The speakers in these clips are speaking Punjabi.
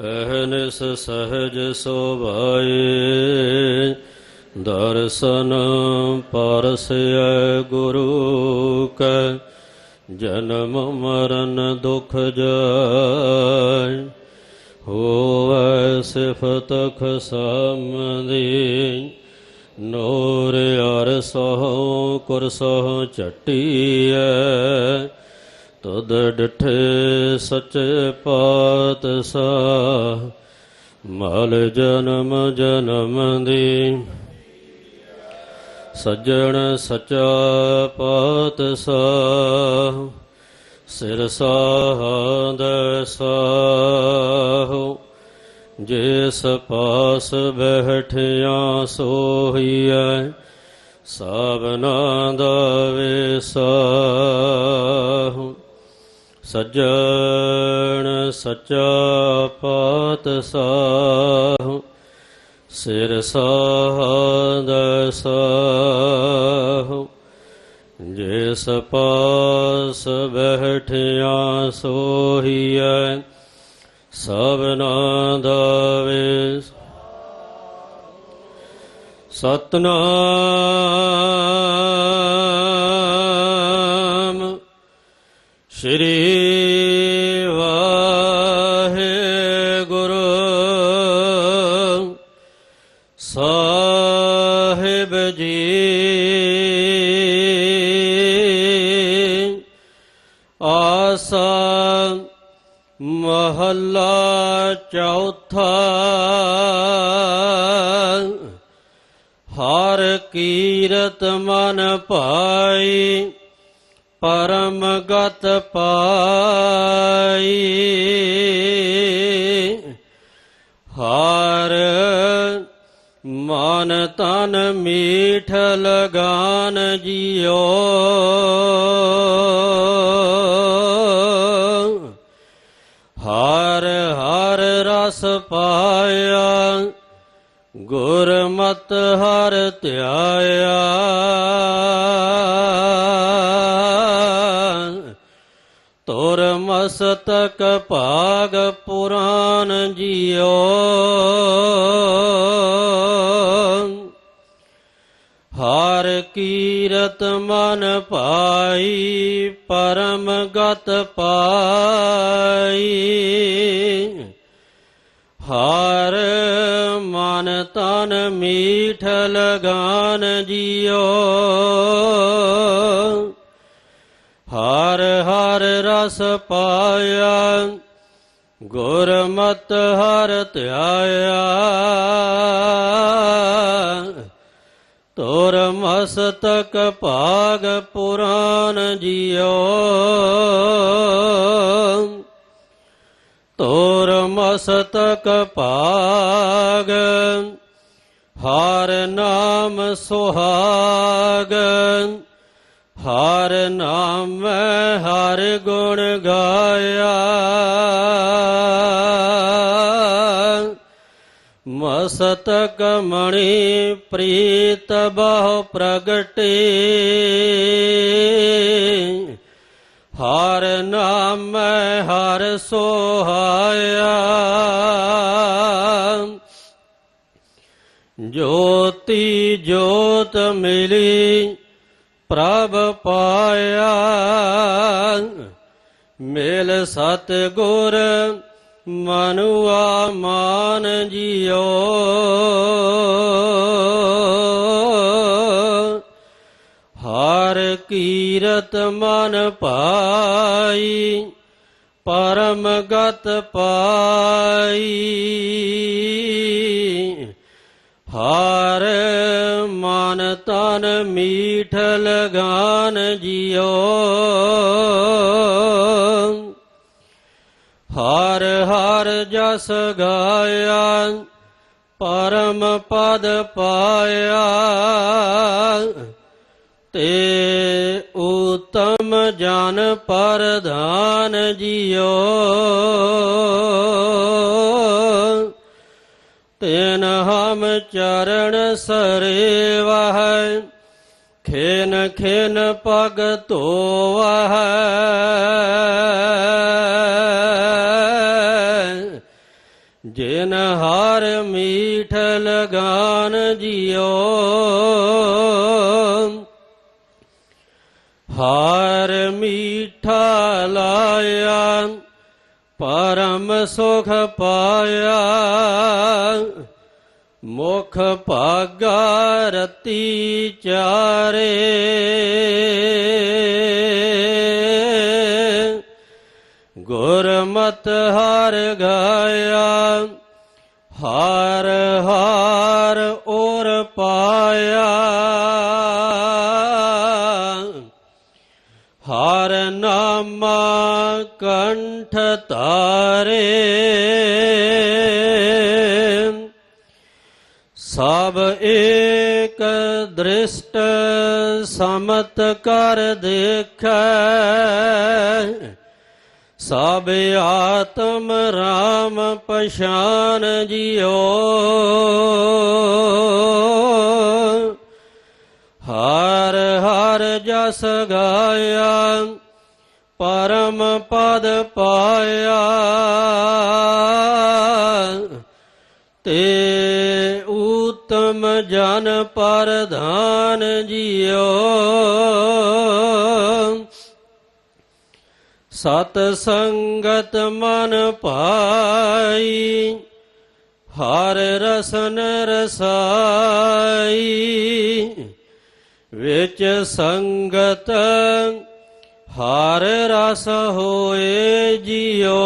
ਅਹਨਿਸ ਸਹਜ ਸੋਭਾਏ, ਦਰਸ਼ਨ ਪਰਸੈ ਗੁਰੂ ਕੈ, ਜਨਮ ਮਰਨ ਦੁਖ ਜਾਇ ਹੋਵੈ ਸਿਫਤ ਖਸਮਦੀ, ਨੂਰ ਅਰ ਸਹੁ ਕੁਰਸਹੁ ਚਟੀਐ ਤੁਧ ਡਿਠੇ ਸੱਚੇ ਪਾਤਸ਼ਾਹ ਮਲ ਜਨਮ ਜਨਮ ਦੀ। ਸੱਜਣ ਸਚਾ ਪਾਤਸ਼ਾਹ ਸਿਰ ਸਾਹਦ ਸਾਹੁ। ਜਿਸ ਪਾਸ ਬੈਠਿਆ ਸੋਹੀਐ ਸਭਨਾ ਦਾ ਵਿਸਾਹੁ ਸੱਜਣ ਸਚਾ ਪਾਤਸ਼ਾਹ ਸਿਰ ਸਾਹਦ ਸਾਹੁ। ਜਿਸ ਪਾਸ ਬੈਠਿਆ ਸੋਹੀਐ ਸਭਨਾ ਦਾ ਸਤਨਾਮ ਸ਼੍ਰੀ ਵਾਹਿਗੁਰੂ ਸਾਹਿਬ ਜੀ। ਆਸਾ ਮਹੱਲਾ ਚੌਥਾ। ਹਰ ਕੀਰਤ ਮਨ ਭਾਈ ਪਰਮ ਗਤ ਪਾਈ ਹਰ ਮਨ ਤਨ ਮੀਠ ਲਗਾਨ ਜਿਉ ਹਰ ਹਰ ਰਸ ਪਾਇਆ ਗੁਰਮਤ ਹਰ ਧਿਆਇਆ। ਤੁਰ ਮਸਤਕ ਭਾਗ ਪੁਰਾਨ ਜੀਓ। ਹਰ ਕੀਰਤ ਮਨ ਪਾਈ ਪਰਮ ਗਤ ਪਾਈ। ਹਰ ਤਨ ਮੀਠ ਲਗਾਨ ਜਿਉ ਹਰ ਹਰ ਰਸ ਪਾਇਆ, ਗੁਰਮਤ ਹਰ ਧਿਆਇਆ। ਤੋਰ ਮਸਤਕ ਭਾਗ ਪੁਰਾਨ ਜੀਓ। ਤੋਰ ਮਸਤਕ ਭਾਗ, ਹਰ ਨਾਮ ਸੁਹਾਗ, ਹਰ ਨਾਮ ਹਰ ਗੁਣ ਗਾਇਆ। ਮਸਤਕ ਮਣੀ ਪ੍ਰੀਤ ਬਹੁ ਪ੍ਰਗਟੇ, ਹਰ ਨਾਮ ਹਰ ਸੋਹਾਇਆ। ਜੋਤੀ ਜੋਤ ਮਿਲੀ, ਪ੍ਰਭ ਪਾਇਆ। ਮੇਲ ਸਤ ਗੁਰ ਮਨੁਆ ਮਾਨ ਜਿਉ ਹਰ ਕੀਰਤ ਮਨ ਪਾਈ ਪਰਮ ਗਤ ਪਾਈ। ਹਰ ਮਨ ਤਨ ਮੀਠ ਲਗਾਨ ਜਿਉ। ਹਰ ਹਰ ਜਸ ਗਾਇਆ, ਪਰਮ ਪਦ ਪਾਇਆ। ਤੇ ਉਤਮ ਜਨ ਪਰਧਾਨ ਜਿਉ। ਤੈਨ ਹਮ ਚਰਨ ਸਰੇਵਾ ਹੈ ਖੇਨ ਖੇਨ ਪਗ ਧੋਵੈ ਮੁਖ ਭਾਗਾ ਰਤੀ ਚਾਰੇ। ਗੁਰਮਤ ਹਰ ਗਾਇਆ, ਹਰ ਹਰ ਔਰ ਪਾਇਆ। ਹਰ ਨਾਮਾ ਕੰਠ ਤਾਰੇ ਸਭ ਏਕ ਦ੍ਰਿਸ਼ਟ ਸਮਤ ਕਰ ਦੇਖੈ, ਸਭ ਆਤਮ ਰਾਮ ਪਛਾਨ ਜਿਓ ਹਰ ਹਰ ਜਸ ਗਾਇਆ, ਪਰਮ ਪਦ ਪਾਇਆ। ਉਤਮ ਜਨ ਪਰਧਾਨ ਜਿਓ। ਸਤ ਸੰਗਤ ਮਨ ਪਾਈ, ਹਰ ਰਸਨ ਰਸਾਈ। ਵਿੱਚ ਸੰਗਤ ਹਰ ਰਸ ਹੋਏ ਜੀਓ।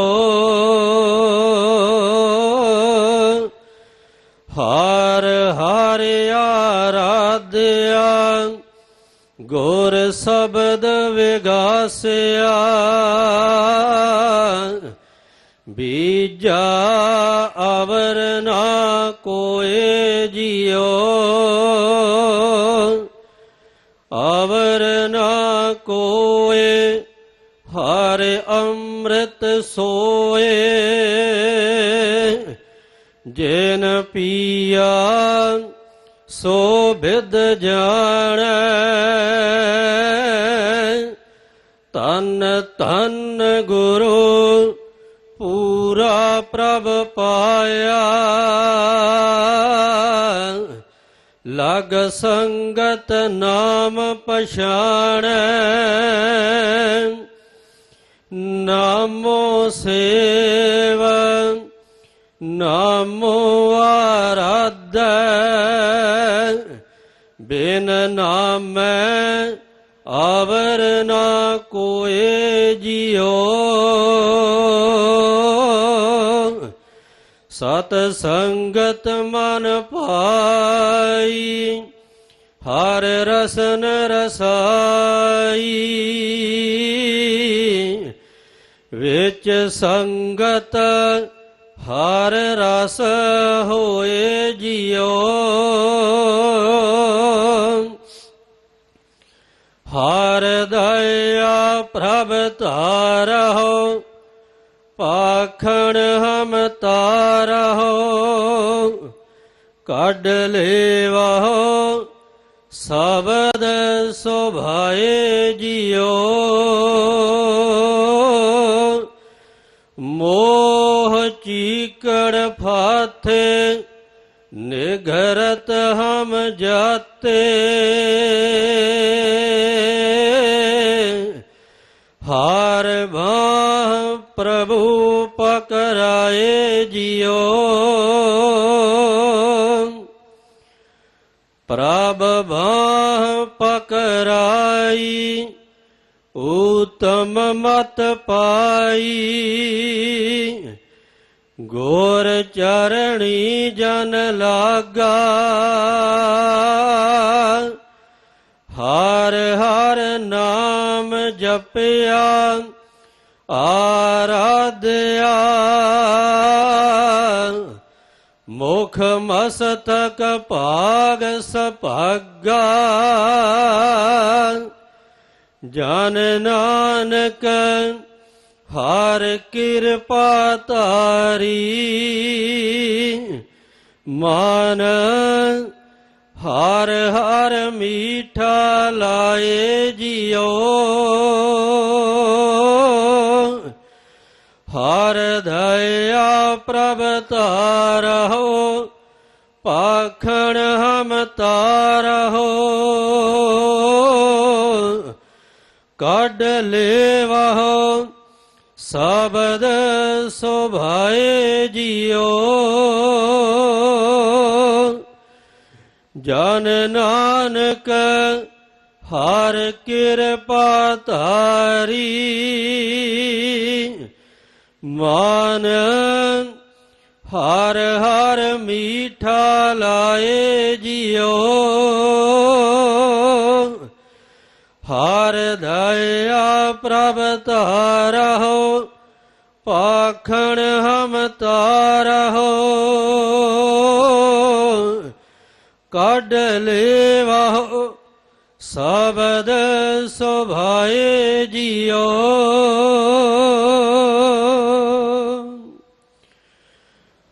ਹਰ ਹਰ ਆਰਾਧਿਆ, ਗੁਰ ਸ਼ਬਦ ਵਿਗਾਸਿਆ। ਬੀਜਾ ਅਵਰ ਨਾ ਕੋਏ ਜਿਉ, ਅਵਰ ਨਾ ਕੋਏ ਹਰ ਅੰਮ੍ਰਿਤ ਸੋਏ। ਜਿਨ ਪੀਆ ਸੋ ਬਿਦ ਜਾਣੈ। ਤਨ ਤਨ ਗੁਰੂ ਪੂਰਾ ਪ੍ਰਭ ਪਾਇਆ। ਲਗ ਸੰਗਤ ਨਾਮ ਪਛਾਣੈ। ਨਾਮੋ ਸੇਵ ਨਾਮੋ ਆਰਾਧੈ, ਬਿਨ ਨਾਮੈ ਆਵਰ ਨਾ ਕੋਏ ਜਿਉ। ਸਤ ਸੰਗਤ ਮਨ ਪਾਈ ਹਰ ਰਸਨ ਰਸਾਈ। ਵਿੱਚ ਸੰਗਤ ਹਰ ਰਸ ਹੋਏ ਜਿਉ। ਹਰ ਦਇਆ ਪ੍ਰਭ ਤਾਰਹੁ ਪਾਖਣ ਹਮ ਤਾਰਹੁ ਕੱਢ ਲੇਵਹੁ ਸਬਦ ਸੁਭਾਏ ਜਿਉ। ਮੋਹ ਚੀਕੜ ਫਾਥੇ ਨਿਗਰਤ ਹਮ ਜਾਤੇ। ਹਾਰ ਬਾਹ ਪ੍ਰਭੂ ਪਕਰਾਏ ਜਿਓ ਪ੍ਰਭ ਬਾਹ ਪਕਰਾਈ। ਉਤਮ ਮਤ ਪਾਈ। ਗੋਰ ਚਰਣੀ ਜਨ ਲਾਗਾ। ਹਰ ਹਰ ਨਾਮ ਜਪਿਆ, ਆਰਾਧਿਆ। ਮੁਖ ਮਸਤਕ ਭਾਗ ਸਭਾਗਾ। ਜਨ ਨਾਨਕ, ਹਰ ਕਿਰਪਾ ਤਾਰੀ ਮਨ ਹਰ ਹਰ ਮੀਠਾ ਲਾਏ ਜਿਉ ਹਰ ਦਇਆ ਪ੍ਰਭ ਤਾਰਹੁ ਪਾਖਣ ਹਮ ਤਾਰਹੁ ਕੱਢ ਲੇਵਹੁ, ਸਬਦ ਸੋਭਾਏ ਜੀਓ। ਜਨ ਨਾਨਕ ਹਰ ਕਿਰਪਾ ਧਾਰੀ, ਮਾਨ ਹਰ ਹਰ ਮੀਠਾ ਲਾਏ ਜਿਉ ਹਰ ਦਇਆ ਪ੍ਰਭ ਤਾਰਹੁ ਪਾਖਣ ਹਮ ਤਾਰਹੁ। ਕੱਢ ਲੇਵਹੁ, ਸਬਦ ਸੁਭਾਏ ਜਿਉ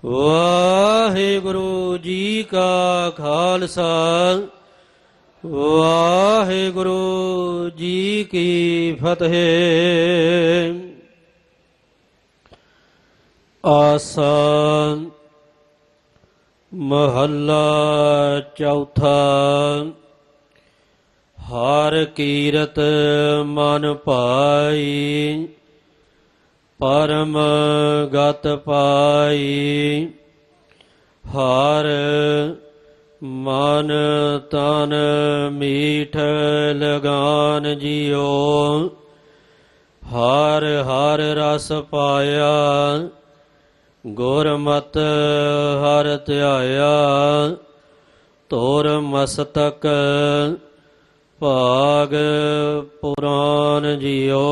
ਵਾਹਿਗੁਰੂ ਜੀ ਕਾ ਖਾਲਸਾ। ਵਾਹਿਗੁਰੂ ਜੀ ਕੀ ਫਤਿਹ। ਆਸਾਨ ਮਹੱਲਾ ਚੌਥਾ। ਹਰ ਕੀਰਤ ਮਨ ਪਾਈ, ਪਰਮ ਗਤ ਪਾਈ। ਹਰ ਮਨ ਤਨ ਮੀਠ ਲਗਾਨ ਜਿਉ, ਹਰ ਹਰ ਰਸ ਪਾਇਆ, ਗੁਰਮਤ ਹਰ ਧਿਆਇਆ, ਤੋਰ ਮਸਤਕ ਭਾਗ ਪੁਰਾਨ ਜਿਉ।